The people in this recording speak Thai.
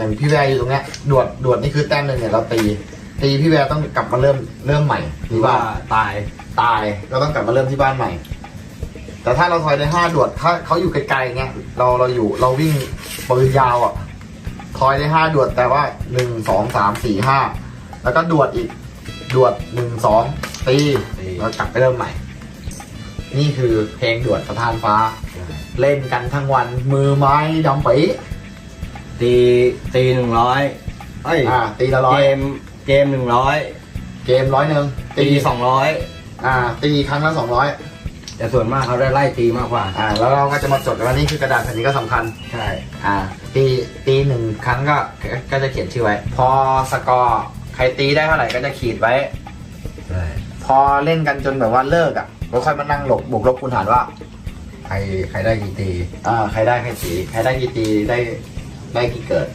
อย่างพี่แวร์อยู่ตรงเนี้ยดวดดวดนี่คือแต้มหนึ่งเนี่ยเราตีตีพี่แวร์ต้องกลับมาเริ่มเริ่มใหม่หรืที่อว่าบ้านตายตายเราต้องกลับมาเริ่มที่บ้านใหม่ แต่ถ้าเราทอยได้ห้าดวดถ้าเขาอยู่ไกลๆเงี้ยเราเราอยู่เราวิ่งปืนยาวอะทอยได้ห้าดวดแต่ว่าหนึ่งสองสามสี่ห้าแล้วก็ดวดอีกดวดหนึ่งสองตีตีแล้วกลับไปเริ่มใหม่ นี่คือเพลงดวดสะพานฟ้า เล่นกันทั้งวันมือไม้ดำปี ตีตีหนึ่งร้อยเอ้ยอ่า ตีละร้อเกยมเกมหนึ่งร้อยเกมร้อยหนึ่งตีสองร้อยอ่า ตีครั้งละสองร้อยแต่ส่วนมากเขาได้ไล่ตีมากกว่า อ่า แล้วเราก็จะมาจดว่านี่คือกระดาษแผ่นนี้ก็สำคัญ ใช่อ่า ตีตีหนึ่งครั้งก็ก็จะเขียนชื่อไว้ พอสกอร์ใครตีได้เท่าไหร่ก็จะขีดไว้ ใช่พอเล่นกันจนแบบว่าเลิกอะเราค่อยมานั่งหลบบวกลบคูณหารว่า ใครใครได้กี่ตีอ่าใครได้ใครตีใครได้กี่ตีได้ ได้กี่เกิด